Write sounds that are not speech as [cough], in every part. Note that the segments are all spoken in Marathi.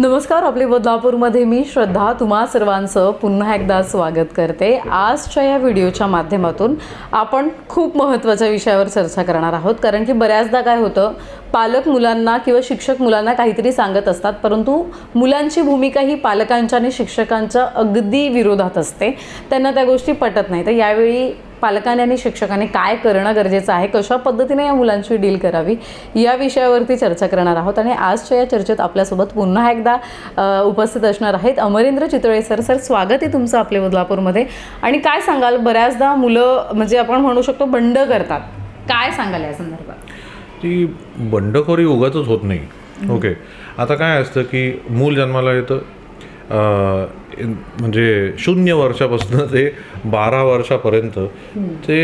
नमस्कार आपले बदलापूरमध्ये मी श्रद्धा. तुम्हा सर्वांचं पुन्हा एकदा स्वागत करते. आजच्या या व्हिडिओच्या माध्यमातून आपण खूप महत्त्वाच्या विषयावर चर्चा करणार आहोत. कारण की बऱ्याचदा काय होतं पालक मुलांना किंवा शिक्षक मुलांना काहीतरी सांगत असतात परंतु मुलांची भूमिका ही पालकांच्या आणि शिक्षकांच्या अगदी विरोधात असते. त्यांना त्या गोष्टी पटत नाही. तर यावेळी पालकांनी आणि शिक्षकांनी काय करणं गरजेचं आहे कशा पद्धतीने या मुलांची डील करावी या विषयावरती चर्चा करणार आहोत आणि आजच्या या चर्चेत आपल्यासोबत पुन्हा एकदा उपस्थित असणार आहेत अमरेंद्र चितळे सर. सर स्वागत आहे तुमचं आपल्या बदलापूरमध्ये. आणि काय सांगाल बऱ्याचदा मुलं म्हणजे आपण म्हणू शकतो बंड करतात. काय सांगाल या संदर्भात? ती बंडखोरी उगाच होत नाही. ओके. आता काय असतं की मूल जन्माला येतं म्हणजे शून्य वर्षापासून ते बारा वर्षापर्यंत ते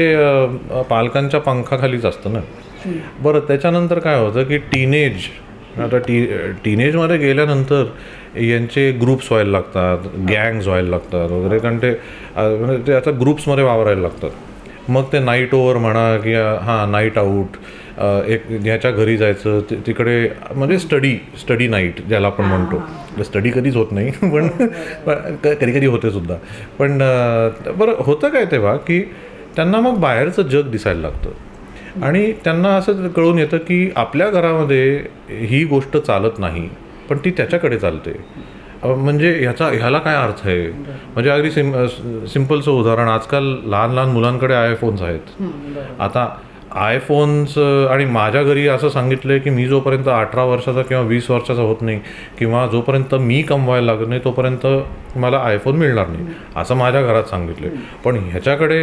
पालकांच्या पंखाखालीच असतं ना. बरं त्याच्यानंतर काय होतं की टीनेज आता टी टीनेजमध्ये गेल्यानंतर यांचे ग्रुप्स व्हायला लागतात गँग्स व्हायला लागतात वगैरे. कारण ते म्हणजे ते आता ग्रुप्समध्ये वावरायला लागतात. मग ते नाईट ओव्हर म्हणा की हां नाईट आऊट एक ह्याच्या घरी जायचं ति- तिकडे म्हणजे स्टडी स्टडी नाईट ज्याला आपण म्हणतो. स्टडी कधीच होत नाही [laughs] पण कधी कधी होते सुद्धा. पण बरं होतं काय तेव्हा की त्यांना मग बाहेरचं जग दिसायला लागतं. आणि त्यांना असं कळून येतं की आपल्या घरामध्ये ही गोष्ट चालत नाही पण ती त्याच्याकडे चालते. म्हणजे ह्याचा ह्याला काय अर्थ आहे? म्हणजे अगदी सिम सिम्पलचं उदाहरण आजकाल लहान लहान मुलांकडे आयफोन्स आहेत. आता आयफोन्स आणि माझ्या घरी असं सांगितलं आहे की मी जोपर्यंत अठरा वर्षाचा किंवा वीस वर्षाचा होत नाही किंवा जोपर्यंत मी कमवायला लागत नाही तोपर्यंत मला आयफोन मिळणार नाही असं माझ्या घरात सांगितलं आहे पण ह्याच्याकडे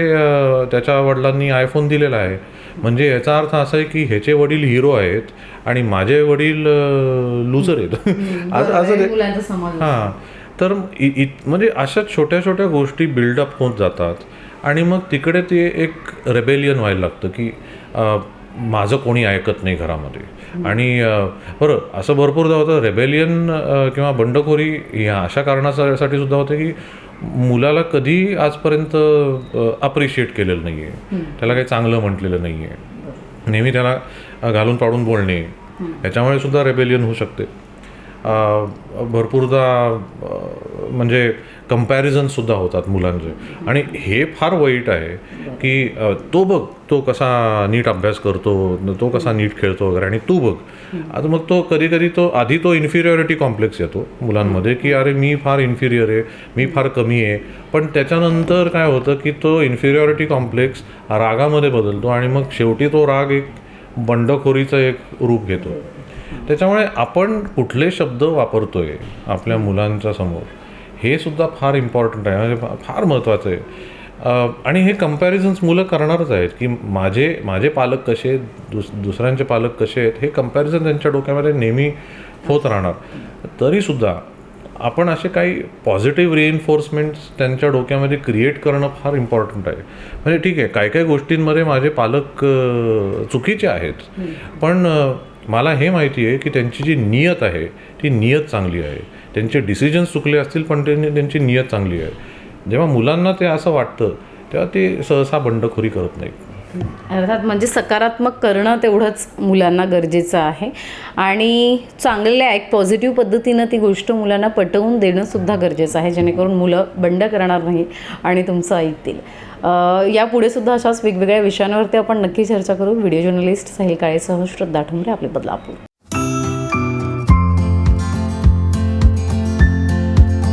त्याच्या वडिलांनी आयफोन दिलेला आहे. म्हणजे याचा अर्थ असा आहे की ह्याचे वडील हिरो आहेत आणि माझे वडील लुजर आहेत. असं असं हां. तर इत म्हणजे अशा छोट्या छोट्या गोष्टी बिल्डअप होत जातात आणि मग तिकडे ते एक रेबेलियन व्हायला लागतं की माझं कोणी ऐकत नाही घरामध्ये. आणि बरं असं भरपूरदा होतं. रेबेलियन किंवा बंडखोरी ह्या अशा कारणासाठी सुद्धा होते की मुलाला कधी आजपर्यंत अप्रिशिएट केलेलं नाही आहे त्याला काही चांगलं म्हटलेलं नाही आहे नेहमी त्याला घालून पाडून बोलणे. याच्यामुळे सुद्धा रेबेलियन होऊ शकते. भरपूरदा म्हणजे कम्पॅरिझनसुद्धा होतात मुलांचे. आणि हे फार वाईट आहे की तो बघ तो कसा नीट अभ्यास करतो तो कसा नीट खेळतो वगैरे आणि तू बघ. आता मग तो कधी कधी तो आधी तो इन्फिरियॉरिटी कॉम्प्लेक्स येतो मुलांमध्ये की अरे मी फार इन्फिरियर आहे मी फार कमी आहे. पण त्याच्यानंतर काय होतं की तो इन्फिरियॉरिटी कॉम्प्लेक्स रागामध्ये बदलतो आणि मग शेवटी तो राग एक बंडखोरीचं एक रूप घेतो. त्याच्यामुळे आपण कुठले शब्द वापरतोय आपल्या मुलांच्या समोर हे सुद्धा फार इम्पॉर्टंट आहे. म्हणजे फार महत्त्वाचं आहे. आणि हे कम्पॅरिझन्स मुलं करणारच आहेत की माझे माझे पालक कसे आहेत दुस दुसऱ्यांचे पालक कसे आहेत हे कंपॅरिझन त्यांच्या डोक्यामध्ये नेहमी होत राहणार. तरीसुद्धा आपण असे काही पॉझिटिव्ह रिएन्फोर्समेंट्स त्यांच्या डोक्यामध्ये क्रिएट करणं फार इम्पॉर्टंट आहे. म्हणजे ठीक आहे काही काही गोष्टींमध्ये माझे पालक चुकीचे आहेत. पण मला हे माहिती आहे की त्यांची जी नियत आहे ती नियत चांगली आहे. त्यांचे डिसिजन्स चुकले असतील पण त्यांनी त्यांची नियत चांगली आहे. जेव्हा मुलांना ते असं वाटतं तेव्हा ते सहसा बंडखोरी करत नाहीत. अर्थात म्हणजे सकारात्मक करणं तेवढंच मुलांना गरजेचं आहे. आणि चांगल्या एक पॉझिटिव्ह पद्धतीनं ती गोष्ट मुलांना पटवून देणंसुद्धा गरजेचं आहे. जेणेकरून मुलं बंड करणार नाही आणि तुमचं ऐकतील. यापुढेसुद्धा यापुढे सुद्धा अशाच वेगवेगळ्या विषयांवरती आपण नक्की चर्चा करू. व्हिडिओ जर्नलिस्ट साहिल काळेसह श्रद्धा ठुमरे आपले बदलापूर.